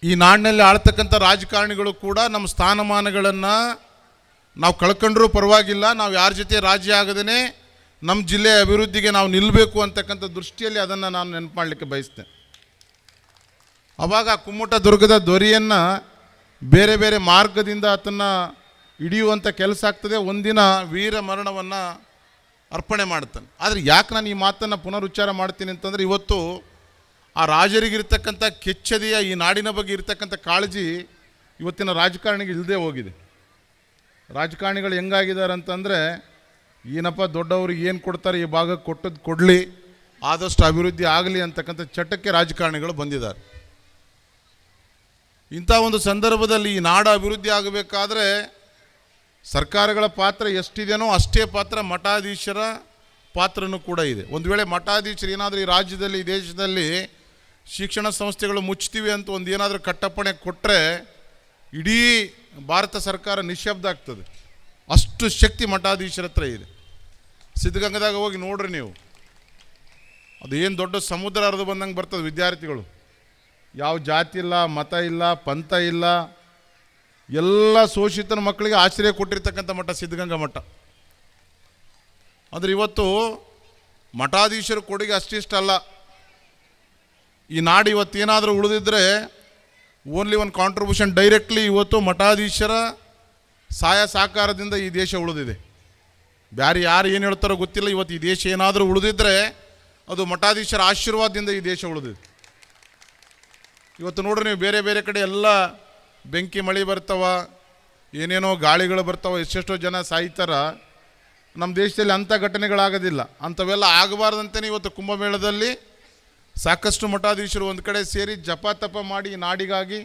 ಈ ನಾಡಿನಲ್ಲಿ ಆಳ್ತಕ್ಕಂಥ ರಾಜಕಾರಣಿಗಳು ಕೂಡ ನಮ್ಮ ಸ್ಥಾನಮಾನಗಳನ್ನು ನಾವು ಕಳ್ಕೊಂಡ್ರೂ ಪರವಾಗಿಲ್ಲ, ನಾವು ಯಾರ ಜೊತೆ ರಾಜಿ ಆಗದೇ ನಮ್ಮ ಜಿಲ್ಲೆಯ ಅಭಿವೃದ್ಧಿಗೆ ನಾವು ನಿಲ್ಲಬೇಕು ಅಂತಕ್ಕಂಥ ದೃಷ್ಟಿಯಲ್ಲಿ ಅದನ್ನು ನಾನು ನೆನಪು ಮಾಡಲಿಕ್ಕೆ ಬಯಸ್ತೇನೆ. ಅವಾಗ ಕುಮ್ಮಟ ದುರ್ಗದ ದೊರೆಯನ್ನು ಬೇರೆ ಬೇರೆ ಮಾರ್ಗದಿಂದ ಅದನ್ನು ಹಿಡಿಯುವಂಥ ಕೆಲಸ ಆಗ್ತದೆ, ಒಂದಿನ ವೀರ ಮರಣವನ್ನು ಅರ್ಪಣೆ ಮಾಡ್ತಾನೆ. ಆದರೆ ಯಾಕೆ ನಾನು ಈ ಮಾತನ್ನು ಪುನರುಚ್ಚಾರ ಮಾಡ್ತೀನಿ ಅಂತಂದರೆ ಇವತ್ತು ಆ ರಾಜರಿಗಿರ್ತಕ್ಕಂಥ ಕೆಚ್ಚದೆಯ ಈ ನಾಡಿನ ಬಗ್ಗೆ ಇರತಕ್ಕಂಥ ಕಾಳಜಿ ಇವತ್ತಿನ ರಾಜಕಾರಣಿಗೆ ಇಲ್ಲದೆ ಹೋಗಿದೆ. ರಾಜಕಾರಣಿಗಳು ಹೆಂಗಾಗಿದ್ದಾರೆ ಅಂತಂದರೆ, ಏನಪ್ಪ ದೊಡ್ಡವ್ರಿಗೆ ಏನು ಕೊಡ್ತಾರೆ ಈ ಭಾಗಕ್ಕೆ ಕೊಟ್ಟದ್ದು ಕೊಡಲಿ, ಆದಷ್ಟು ಅಭಿವೃದ್ಧಿ ಆಗಲಿ ಅಂತಕ್ಕಂಥ ಚಟಕ್ಕೆ ರಾಜಕಾರಣಿಗಳು ಬಂದಿದ್ದಾರೆ. ಇಂಥ ಒಂದು ಸಂದರ್ಭದಲ್ಲಿ ಈ ನಾಡು ಅಭಿವೃದ್ಧಿ ಆಗಬೇಕಾದ್ರೆ ಸರ್ಕಾರಗಳ ಪಾತ್ರ ಎಷ್ಟಿದೆಯೋ ಅಷ್ಟೇ ಪಾತ್ರ ಮಠಾಧೀಶರ ಪಾತ್ರನೂ ಕೂಡ ಇದೆ. ಒಂದು ವೇಳೆ ಮಠಾಧೀಶರು ಏನಾದರೂ ಈ ರಾಜ್ಯದಲ್ಲಿ, ಈ ದೇಶದಲ್ಲಿ ಶಿಕ್ಷಣ ಸಂಸ್ಥೆಗಳು ಮುಚ್ತೀವಿ ಅಂತ ಒಂದು ಏನಾದರೂ ಕಟ್ಟಪ್ಪಣೆ ಕೊಟ್ಟರೆ ಇಡೀ ಭಾರತ ಸರ್ಕಾರ ನಿಶ್ಶಬ್ದ ಆಗ್ತದೆ. ಅಷ್ಟು ಶಕ್ತಿ ಮಠಾಧೀಶರ ಹತ್ರ ಇದೆ. ಸಿದ್ಧಗಂಗದಾಗ ಹೋಗಿ ನೋಡ್ರಿ ನೀವು. ಅದು ದೊಡ್ಡ ಸಮುದ್ರ ಹರಿದು ಬಂದಂಗೆ ಬರ್ತದೆ ವಿದ್ಯಾರ್ಥಿಗಳು. ಯಾವ ಜಾತಿ ಇಲ್ಲ, ಮತ ಇಲ್ಲ, ಪಂಥ ಇಲ್ಲ. ಎಲ್ಲ ಶೋಷಿತನ ಮಕ್ಕಳಿಗೆ ಆಶ್ರಯ ಕೊಟ್ಟಿರ್ತಕ್ಕಂಥ ಮಠ ಸಿದ್ಧಗಂಗಾ ಮಠ. ಆದರೆ ಇವತ್ತು ಮಠಾಧೀಶರ ಕೊಡುಗೆ ಅಷ್ಟಿಷ್ಟಲ್ಲ. ಈ ನಾಡು ಇವತ್ತೇನಾದರೂ ಉಳಿದಿದ್ರೆ ಓನ್ಲಿ ಒನ್ ಕಾಂಟ್ರಿಬ್ಯೂಷನ್ ಡೈರೆಕ್ಟ್ಲಿ ಇವತ್ತು ಮಠಾಧೀಶರ ಸಹಾಯ ಸಹಕಾರದಿಂದ ಈ ದೇಶ ಉಳಿದಿದೆ. ಬ್ಯಾರೆ ಯಾರು ಏನು ಹೇಳ್ತಾರೋ ಗೊತ್ತಿಲ್ಲ, ಇವತ್ತು ಈ ದೇಶ ಏನಾದರೂ ಉಳಿದಿದ್ರೆ ಅದು ಮಠಾಧೀಶರ ಆಶೀರ್ವಾದದಿಂದ ಈ ದೇಶ ಉಳಿದಿದೆ. ಇವತ್ತು ನೋಡ್ರಿ ನೀವು ಬೇರೆ ಬೇರೆ ಕಡೆ ಎಲ್ಲ ಬೆಂಕಿ ಮಳೆ ಬರ್ತಾವ, ಏನೇನೋ ಗಾಳಿಗಳು ಬರ್ತಾವ, ಎಷ್ಟೆಷ್ಟೋ ಜನ ಸಾಯ್ತಾರ. ನಮ್ಮ ದೇಶದಲ್ಲಿ ಅಂಥ ಘಟನೆಗಳಾಗೋದಿಲ್ಲ. ಅಂಥವೆಲ್ಲ ಆಗಬಾರ್ದಂತಲೇ ಇವತ್ತು ಕುಂಭಮೇಳದಲ್ಲಿ ಸಾಕಷ್ಟು ಮಠಾಧೀಶರು ಒಂದು ಕಡೆ ಸೇರಿ ಜಪ ತಪ ಮಾಡಿ ನಾಡಿಗಾಗಿ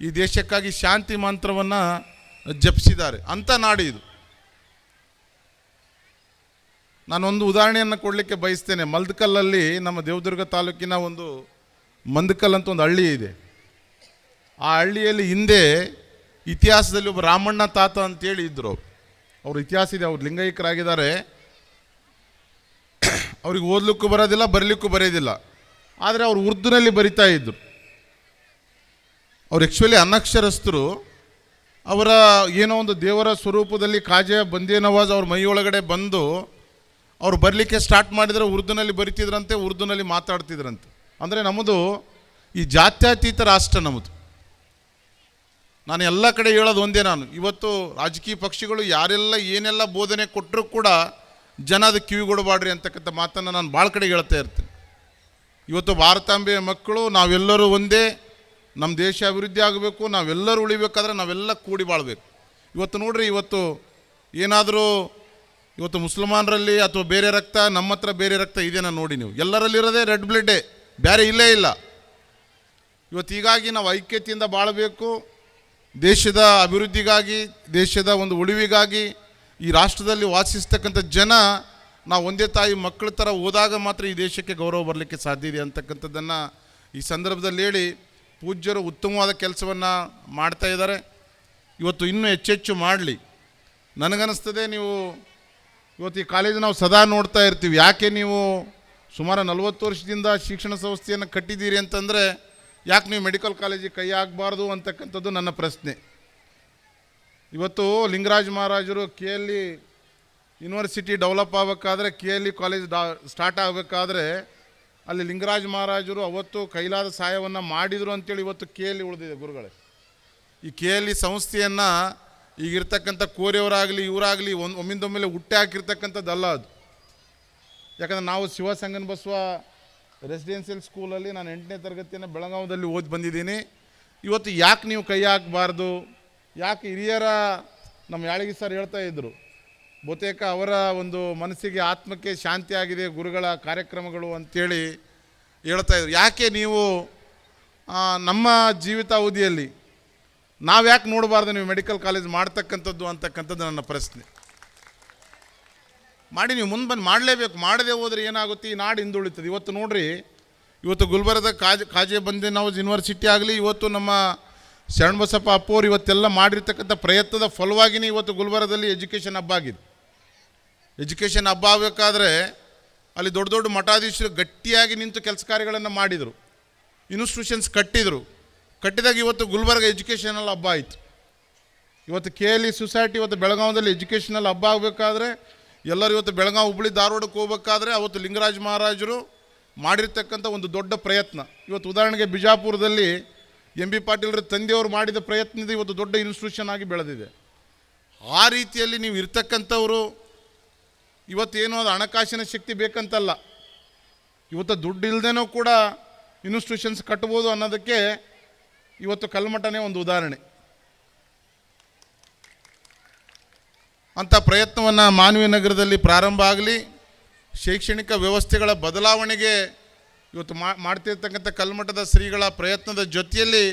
ಈ ದೇಶಕ್ಕಾಗಿ ಶಾಂತಿ ಮಂತ್ರವನ್ನು ಜಪಿಸಿದ್ದಾರೆ. ಅಂಥ ನಾಡಿ ಇದು. ನಾನೊಂದು ಉದಾಹರಣೆಯನ್ನು ಕೊಡಲಿಕ್ಕೆ ಬಯಸ್ತೇನೆ. ಮಲ್ದಕಲ್ಲಲ್ಲಿ ನಮ್ಮ ದೇವದುರ್ಗ ತಾಲೂಕಿನ ಒಂದು ಮಂದಕಲ್ ಅಂತ ಒಂದು ಹಳ್ಳಿ ಇದೆ. ಆ ಹಳ್ಳಿಯಲ್ಲಿ ಹಿಂದೆ ಇತಿಹಾಸದಲ್ಲಿ ಒಬ್ಬ ರಾಮಣ್ಣ ತಾತ ಅಂತೇಳಿ ಇದ್ದರು ಅವರು ಇತಿಹಾಸ ಇದೆ, ಅವ್ರು ಲಿಂಗೈಕ್ಯರಾಗಿದ್ದಾರೆ ಅವ್ರಿಗೆ ಓದ್ಲಿಕ್ಕೂ ಬರೋದಿಲ್ಲ, ಬರಲಿಕ್ಕೂ ಬರೆಯೋದಿಲ್ಲ. ಆದರೆ ಅವರು ಉರ್ದುನಲ್ಲಿ ಬರಿತಾ ಇದ್ದರು ಅವ್ರು ಆ್ಯಕ್ಚುಲಿ ಅನಕ್ಷರಸ್ಥರು. ಅವರ ಏನೋ ಒಂದು ದೇವರ ಸ್ವರೂಪದಲ್ಲಿ ಕಾಜೆ ಬಂದೇ ನವಾಜ್ ಅವ್ರ ಮೈಯೊಳಗಡೆ ಬಂದು ಅವ್ರು ಬರಲಿಕ್ಕೆ ಸ್ಟಾರ್ಟ್ ಮಾಡಿದರೆ ಉರ್ದುನಲ್ಲಿ ಬರಿತಿದ್ರಂತೆ, ಉರ್ದುನಲ್ಲಿ ಮಾತಾಡ್ತಿದ್ರಂತೆ. ಅಂದರೆ ನಮ್ಮದು ಈ ಜಾತ್ಯತೀತ ರಾಷ್ಟ್ರ ನಮ್ಮದು. ನಾನು ಎಲ್ಲ ಕಡೆ ಹೇಳೋದು ಒಂದೇ ನಾನು. ಇವತ್ತು ರಾಜಕೀಯ ಪಕ್ಷಗಳು ಯಾರೆಲ್ಲ ಏನೆಲ್ಲ ಬೋಧನೆ ಕೊಟ್ಟರೂ ಕೂಡ ಜನ ಅದಕ್ಕೆ ಕಿವಿಗೊಡಬಾಡ್ರಿ ಅಂತಕ್ಕಂಥ ಮಾತನ್ನು ನಾನು ಭಾಳ ಕಡೆ ಹೇಳ್ತಾ ಇರ್ತೀನಿ. ಇವತ್ತು ಭಾರತಾಂಬೆಯ ಮಕ್ಕಳು, ನಾವೆಲ್ಲರೂ ಒಂದೇ. ನಮ್ಮ ದೇಶ ಅಭಿವೃದ್ಧಿ ಆಗಬೇಕು, ನಾವೆಲ್ಲರೂ ಉಳಿಬೇಕಾದ್ರೆ ನಾವೆಲ್ಲ ಕೂಡಿ ಬಾಳ್ಬೇಕು. ಇವತ್ತು ನೋಡ್ರಿ, ಇವತ್ತು ಏನಾದರೂ ಇವತ್ತು ಮುಸಲ್ಮಾನರಲ್ಲಿ ಅಥವಾ ಬೇರೆ ರಕ್ತ, ನಮ್ಮ ಹತ್ರ ಬೇರೆ ರಕ್ತ ಇದೆಯಾ ನೋಡಿ ನೀವು. ಎಲ್ಲರಲ್ಲಿರೋದೇ ರೆಡ್ ಬ್ಲಡ್ಡೇ ಬೇರೆ ಇಲ್ಲೇ ಇಲ್ಲ. ಇವತ್ತು ಹೀಗಾಗಿ ನಾವು ಐಕ್ಯತೆಯಿಂದ ಬಾಳಬೇಕು. ದೇಶದ ಅಭಿವೃದ್ಧಿಗಾಗಿ, ದೇಶದ ಒಂದು ಉಳಿವಿಗಾಗಿ ಈ ರಾಷ್ಟ್ರದಲ್ಲಿ ವಾಸಿಸ್ತಕ್ಕಂಥ ಜನ ನಾವು ಒಂದೇ ತಾಯಿ ಮಕ್ಕಳ ಥರ ಹೋದಾಗ ಮಾತ್ರ ಈ ದೇಶಕ್ಕೆ ಗೌರವ ಬರಲಿಕ್ಕೆ ಸಾಧ್ಯ ಇದೆ ಅಂತಕ್ಕಂಥದ್ದನ್ನು ಈ ಸಂದರ್ಭದಲ್ಲಿ ಹೇಳಿ ಪೂಜ್ಯರು ಉತ್ತಮವಾದ ಕೆಲಸವನ್ನು ಮಾಡ್ತಾ ಇದ್ದಾರೆ. ಇವತ್ತು ಇನ್ನೂ ಹೆಚ್ಚೆಚ್ಚು ಮಾಡಲಿ. ನನಗನ್ನಿಸ್ತದೆ ನೀವು ಇವತ್ತು ಈ ಕಾಲೇಜು ನಾವು ಸದಾ ನೋಡ್ತಾ ಇರ್ತೀವಿ. ಯಾಕೆ ನೀವು ಸುಮಾರು ನಲವತ್ತು ವರ್ಷದಿಂದ ಶಿಕ್ಷಣ ಸಂಸ್ಥೆಯನ್ನು ಕಟ್ಟಿದ್ದೀರಿ ಅಂತಂದರೆ ಯಾಕೆ ನೀವು ಮೆಡಿಕಲ್ ಕಾಲೇಜಿಗೆ ಕೈ ಹಾಕಬಾರ್ದು ಅಂತಕ್ಕಂಥದ್ದು ನನ್ನ ಪ್ರಶ್ನೆ. ಇವತ್ತು ಲಿಂಗರಾಜ್ ಮಹಾರಾಜರು K L E university develop ಆಗಬೇಕಾದ್ರೆ ಕೆ ಎಲ್ ಇ ಕಾಲೇಜ್ ಡಾ ಸ್ಟಾರ್ಟ್ ಆಗಬೇಕಾದ್ರೆ ಅಲ್ಲಿ ಲಿಂಗರಾಜ್ ಮಹಾರಾಜರು ಅವತ್ತು ಕೈಲಾದ ಸಹಾಯವನ್ನು ಮಾಡಿದರು ಅಂತೇಳಿ ಇವತ್ತು ಕೆ ಎಲ್ ಇ ಉಳಿದಿದೆ ಗುರುಗಳೇ. ಈ ಕೆ ಎಲ್ ಇ ಸಂಸ್ಥೆಯನ್ನು ಈಗಿರ್ತಕ್ಕಂಥ ಕೋರಿಯವರಾಗಲಿ, ಇವರಾಗಲಿ ಒಂದು, ಒಮ್ಮಿಂದೊಮ್ಮೆಲೆ ಹುಟ್ಟೆ ಹಾಕಿರ್ತಕ್ಕಂಥದ್ದಲ್ಲ ಅದು. ಯಾಕಂದ್ರೆ ನಾವು ಶಿವಸಂಗನ ಬಸವ ರೆಸಿಡೆನ್ಷಿಯಲ್ ಸ್ಕೂಲಲ್ಲಿ ನಾನು ಎಂಟನೇ ತರಗತಿಯನ್ನು ಬೆಳಗಾವದಲ್ಲಿ ಓದಿ ಬಂದಿದ್ದೀನಿ. ಇವತ್ತು ಯಾಕೆ ನೀವು ಕೈ ಹಾಕಬಾರ್ದು? ಯಾಕೆ ಹಿರಿಯರ, ನಮ್ಮ ಯಾಳಿಗೆ ಸರ್ ಹೇಳ್ತಾ ಇದ್ದರು ಬಹುತೇಕ ಅವರ ಒಂದು ಮನಸ್ಸಿಗೆ ಆತ್ಮಕ್ಕೆ ಶಾಂತಿ ಆಗಿದೆ ಗುರುಗಳ ಕಾರ್ಯಕ್ರಮಗಳು ಅಂತೇಳಿ ಹೇಳ್ತಾ ಇದ್ರು. ಯಾಕೆ ನೀವು ನಮ್ಮ ಜೀವಿತಾವಧಿಯಲ್ಲಿ ನಾವು ಯಾಕೆ ನೋಡಬಾರ್ದು ನೀವು ಮೆಡಿಕಲ್ ಕಾಲೇಜ್ ಮಾಡ್ತಕ್ಕಂಥದ್ದು ಅಂತಕ್ಕಂಥದ್ದು ನನ್ನ ಪ್ರಶ್ನೆ. ಮಾಡಿ ನೀವು ಮುಂದೆ ಬಂದು ಮಾಡಲೇಬೇಕು. ಮಾಡದೆ ಹೋದರೆ ಏನಾಗುತ್ತೆ? ಈ ನಾಡು ಹಿಂದುಳಿತದೆ. ಇವತ್ತು ನೋಡ್ರಿ, ಇವತ್ತು ಗುಲ್ಬರ್ಗದ ಕಾಜ್, ಕಾಜೆ ಬಂದೆ ನಾವು ಯೂನಿವರ್ಸಿಟಿ ಆಗಲಿ, ಇವತ್ತು ನಮ್ಮ ಶರಣಬಸಪ್ಪ ಅಪ್ಪೋರು ಇವತ್ತೆಲ್ಲ ಮಾಡಿರ್ತಕ್ಕಂಥ ಪ್ರಯತ್ನದ ಫಲವಾಗಿನೇ ಇವತ್ತು ಗುಲ್ಬರ್ಗದಲ್ಲಿ ಎಜುಕೇಷನ್ ಹಬ್ಬ ಆಗಿದೆ. ಎಜುಕೇಷನ್ ಹಬ್ಬ ಆಗಬೇಕಾದ್ರೆ ಅಲ್ಲಿ ದೊಡ್ಡ ದೊಡ್ಡ ಮಠಾಧೀಶರು ಗಟ್ಟಿಯಾಗಿ ನಿಂತು ಕೆಲಸ ಕಾರ್ಯಗಳನ್ನು ಮಾಡಿದರು. ಇನ್ಸ್ಟಿಟ್ಯೂಷನ್ಸ್ ಕಟ್ಟಿದರು. ಕಟ್ಟಿದಾಗ ಇವತ್ತು ಗುಲ್ಬರ್ಗ ಎಜುಕೇಷನಲ್ ಹಬ್ಬ ಆಯಿತು. ಇವತ್ತು ಕೆ ಎಲ್ ಇ ಸೊಸೈಟಿ ಇವತ್ತು ಬೆಳಗಾವದಲ್ಲಿ ಎಜುಕೇಷನಲ್ ಹಬ್ಬ ಆಗಬೇಕಾದ್ರೆ ಎಲ್ಲರೂ ಇವತ್ತು ಬೆಳಗಾವಿ ಹುಬ್ಬಳ್ಳಿ ಧಾರವಾಡಕ್ಕೆ ಹೋಗ್ಬೇಕಾದ್ರೆ ಅವತ್ತು ಲಿಂಗರಾಜ ಮಹಾರಾಜರು ಮಾಡಿರ್ತಕ್ಕಂಥ ಒಂದು ದೊಡ್ಡ ಪ್ರಯತ್ನ. ಇವತ್ತು ಉದಾಹರಣೆಗೆ ಬಿಜಾಪುರದಲ್ಲಿ ಎಂ ಬಿ ಪಾಟೀಲ್ರ ತಂದೆಯವರು ಮಾಡಿದ ಪ್ರಯತ್ನದ ಇವತ್ತು ದೊಡ್ಡ ಇನ್ಸ್ಟಿಟ್ಯೂಷನ್ ಆಗಿ ಬೆಳೆದಿದೆ. ಆ ರೀತಿಯಲ್ಲಿ ನೀವು ಇರ್ತಕ್ಕಂಥವರು ಇವತ್ತೇನು ಅದು ಹಣಕಾಸಿನ ಶಕ್ತಿ ಬೇಕಂತಲ್ಲ. ಇವತ್ತು ದುಡ್ಡು ಇಲ್ಲದೇನೂ ಕೂಡ ಇನ್ಸ್ಟಿಟ್ಯೂಷನ್ಸ್ ಕಟ್ಬೋದು ಅನ್ನೋದಕ್ಕೆ ಇವತ್ತು ಕಲ್ಮಠನೇ ಒಂದು ಉದಾಹರಣೆ. ಅಂಥ ಪ್ರಯತ್ನವನ್ನು ಮಾನವೀಯ ನಗರದಲ್ಲಿ ಪ್ರಾರಂಭ ಆಗಲಿ, ಶೈಕ್ಷಣಿಕ ವ್ಯವಸ್ಥೆಗಳ ಬದಲಾವಣೆಗೆ ಇವತ್ತು ಮಾಡ್ತಿರ್ತಕ್ಕಂಥ ಕಲ್ಮಠದ ಶ್ರೀಗಳ ಪ್ರಯತ್ನದ ಜೊತೆಯಲ್ಲಿ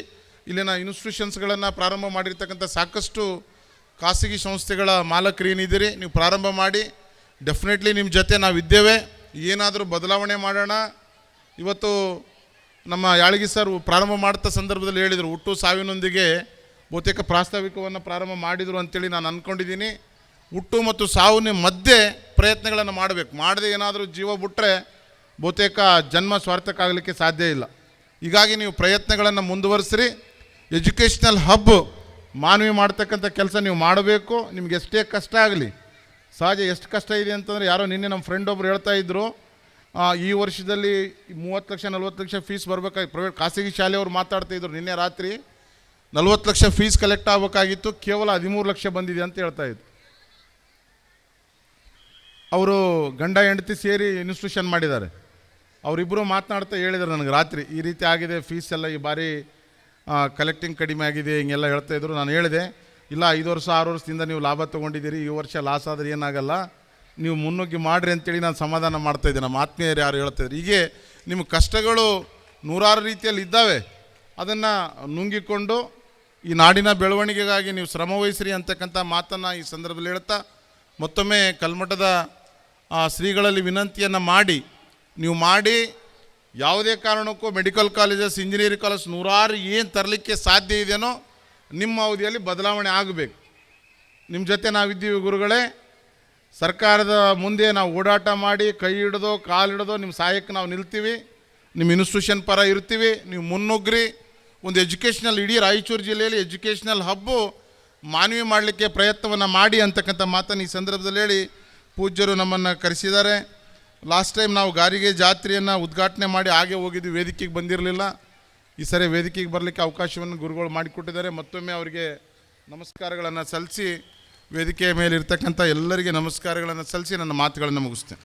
ಇಲ್ಲಿನ ಇನ್ಸ್ಟಿಟ್ಯೂಷನ್ಸ್ಗಳನ್ನು ಪ್ರಾರಂಭ ಮಾಡಿರ್ತಕ್ಕಂಥ ಸಾಕಷ್ಟು ಖಾಸಗಿ ಸಂಸ್ಥೆಗಳ ಮಾಲಕರು ಏನಿದ್ದೀರಿ, ನೀವು ಪ್ರಾರಂಭ ಮಾಡಿ ಡೆಫಿನೆಟ್ಲಿ ನಿಮ್ಮ ಜೊತೆ ನಾವಿದ್ದೇವೆ ಏನಾದರೂ ಬದಲಾವಣೆ ಮಾಡೋಣ. ಇವತ್ತು ನಮ್ಮ ಯಾಳಗಿ ಸರ್ ಪ್ರಾರಂಭ ಮಾಡ್ತಾ ಸಂದರ್ಭದಲ್ಲಿ ಹೇಳಿದರು, ಹುಟ್ಟು ಸಾವಿನೊಂದಿಗೆ ಬಹುತೇಕ ಪ್ರಾಸ್ತಾವಿಕವನ್ನು ಪ್ರಾರಂಭ ಮಾಡಿದರು ಅಂತೇಳಿ ನಾನು ಅಂದ್ಕೊಂಡಿದ್ದೀನಿ ಹುಟ್ಟು ಮತ್ತು ಸಾವಿನ ಮಧ್ಯೆ ಪ್ರಯತ್ನಗಳನ್ನು ಮಾಡಬೇಕು. ಮಾಡದೆ ಏನಾದರೂ ಜೀವ ಬಿಟ್ಟರೆ ಬಹುತೇಕ ಜನ್ಮ ಸ್ವಾರ್ಥಕ್ಕಾಗಲಿಕ್ಕೆ ಸಾಧ್ಯ ಇಲ್ಲ. ಹೀಗಾಗಿ ನೀವು ಪ್ರಯತ್ನಗಳನ್ನು ಮುಂದುವರಿಸ್ರಿ. ಎಜುಕೇಷ್ನಲ್ ಹಬ್ ಮಾನವಿ ಮಾಡ್ತಕ್ಕಂಥ ಕೆಲಸ ನೀವು ಮಾಡಬೇಕು. ನಿಮ್ಗೆ ಎಷ್ಟೇ ಕಷ್ಟ ಆಗಲಿ ಸಹಜ ಎಷ್ಟು ಕಷ್ಟ ಇದೆ ಅಂತಂದರೆ ಯಾರೋ ನಿನ್ನೆ ನಮ್ಮ ಫ್ರೆಂಡ್ ಒಬ್ರು ಹೇಳ್ತಾ ಇದ್ದರು ಆ, ಈ ವರ್ಷದಲ್ಲಿ ಮೂವತ್ತು ಲಕ್ಷ ನಲ್ವತ್ತು ಲಕ್ಷ ಫೀಸ್ ಬರಬೇಕಾಗಿ ಪ್ರೈವೇಟ್ ಖಾಸಗಿ ಶಾಲೆಯವರು ಮಾತಾಡ್ತಾ ಇದ್ರು ನಿನ್ನೆ ರಾತ್ರಿ. ನಲ್ವತ್ತು ಲಕ್ಷ ಫೀಸ್ ಕಲೆಕ್ಟ್ ಆಗಬೇಕಾಗಿತ್ತು ಕೇವಲ ಹದಿಮೂರು ಲಕ್ಷ ಬಂದಿದೆ ಅಂತ ಹೇಳ್ತಾ ಇದ್ರು. ಅವರು ಗಂಡ ಹೆಂಡತಿ ಸೇರಿ ಇನ್ಸ್ಟಿಟ್ಯೂಷನ್ ಮಾಡಿದ್ದಾರೆ. ಅವರಿಬ್ಬರು ಮಾತನಾಡ್ತಾ ಹೇಳಿದರು ನನಗೆ ರಾತ್ರಿ ಈ ರೀತಿ ಆಗಿದೆ ಫೀಸ್ ಎಲ್ಲ ಈ ಬಾರಿ ಕಲೆಕ್ಟಿಂಗ್ ಕಡಿಮೆ ಆಗಿದೆ ಹಿಂಗೆಲ್ಲ ಹೇಳ್ತಾ ಇದ್ರು. ನಾನು ಹೇಳಿದೆ ಇಲ್ಲ, ಐದು ವರ್ಷ, ಆರು ವರ್ಷದಿಂದ ನೀವು ಲಾಭ ತೊಗೊಂಡಿದ್ದೀರಿ, ಈ ವರ್ಷ ಲಾಸ್ ಆದರೆ ಏನಾಗಲ್ಲ. ನೀವು ಮುನ್ನುಗ್ಗಿ ಮಾಡಿರಿ ಅಂತೇಳಿ ನಾನು ಸಮಾಧಾನ ಮಾಡ್ತಾ ನಮ್ಮ ಆತ್ಮೀಯರು ಯಾರು ಹೇಳ್ತಾಯಿದ್ರು ಹೀಗೆ ನಿಮ್ಮ ಕಷ್ಟಗಳು ನೂರಾರು ರೀತಿಯಲ್ಲಿ ಇದ್ದಾವೆ. ಅದನ್ನು ನುಂಗಿಕೊಂಡು ಈ ನಾಡಿನ ಬೆಳವಣಿಗೆಗಾಗಿ ನೀವು ಶ್ರಮ ವಹಿಸ್ರಿ ಅಂತಕ್ಕಂಥ ಮಾತನ್ನು ಈ ಸಂದರ್ಭದಲ್ಲಿ ಹೇಳ್ತಾ, ಮತ್ತೊಮ್ಮೆ ಕಲ್ಮಠದ ಶ್ರೀಗಳಲ್ಲಿ ವಿನಂತಿಯನ್ನು ಮಾಡಿ, ನೀವು ಮಾಡಿ, ಯಾವುದೇ ಕಾರಣಕ್ಕೂ ಮೆಡಿಕಲ್ ಕಾಲೇಜಸ್, ಇಂಜಿನಿಯರಿಂಗ್ ಕಾಲೇಜ್ ನೂರಾರು ಏನು ತರಲಿಕ್ಕೆ ಸಾಧ್ಯ ಇದೆಯೋ ನಿಮ್ಮ ಅವಧಿಯಲ್ಲಿ ಬದಲಾವಣೆ ಆಗಬೇಕು. ನಿಮ್ಮ ಜೊತೆ ನಾವಿದ್ದೀವಿ ಗುರುಗಳೇ. ಸರ್ಕಾರದ ಮುಂದೆ ನಾವು ಓಡಾಟ ಮಾಡಿ ಕೈ ಹಿಡ್ದೋ ಕಾಲು ಹಿಡ್ದೋ ನಿಮ್ಮ ಸಹಾಯಕ್ಕೆ ನಾವು ನಿಲ್ತೀವಿ. ನಿಮ್ಮ ಇನ್ಸ್ಟಿಟ್ಯೂಷನ್ ಪರ ಇರ್ತೀವಿ. ನೀವು ಮುನ್ನುಗ್ರಿ. ಒಂದು ಎಜುಕೇಷ್ನಲ್ ಇಡೀ ರಾಯಚೂರು ಜಿಲ್ಲೆಯಲ್ಲಿ ಎಜುಕೇಷ್ನಲ್ ಹಬ್ಬು ಮಾನವಿ ಮಾಡಲಿಕ್ಕೆ ಪ್ರಯತ್ನವನ್ನು ಮಾಡಿ ಅಂತಕ್ಕಂಥ ಮಾತನ್ನು ಈ ಸಂದರ್ಭದಲ್ಲಿ ಹೇಳಿ ಪೂಜ್ಯರು ನಮ್ಮನ್ನು ಕರೆಸಿದ್ದಾರೆ. ಲಾಸ್ಟ್ ಟೈಮ್ ನಾವು ಗಾರಿಗೆ ಜಾತ್ರೆಯನ್ನು ಉದ್ಘಾಟನೆ ಮಾಡಿ ಹಾಗೆ ಹೋಗಿದ್ವಿ. ವೇದಿಕೆಗೆ ಬಂದಿರಲಿಲ್ಲ. ಈ ಸರಿ ವೇದಿಕೆಗೆ ಬರಲಿಕ್ಕೆ ಅವಕಾಶವನ್ನು ಗುರುಗಳು ಮಾಡಿಕೊಟ್ಟಿದ್ದಾರೆ. ಮತ್ತೊಮ್ಮೆ ಅವರಿಗೆ ನಮಸ್ಕಾರಗಳನ್ನು ಸಲ್ಲಿಸಿ ವೇದಿಕೆಯ ಮೇಲೆ ಇರ್ತಕ್ಕಂಥ ಎಲ್ಲರಿಗೆ ನಮಸ್ಕಾರಗಳನ್ನು ಸಲ್ಲಿಸಿ ನನ್ನ ಮಾತುಗಳನ್ನು ಮುಗಿಸ್ತೇನೆ.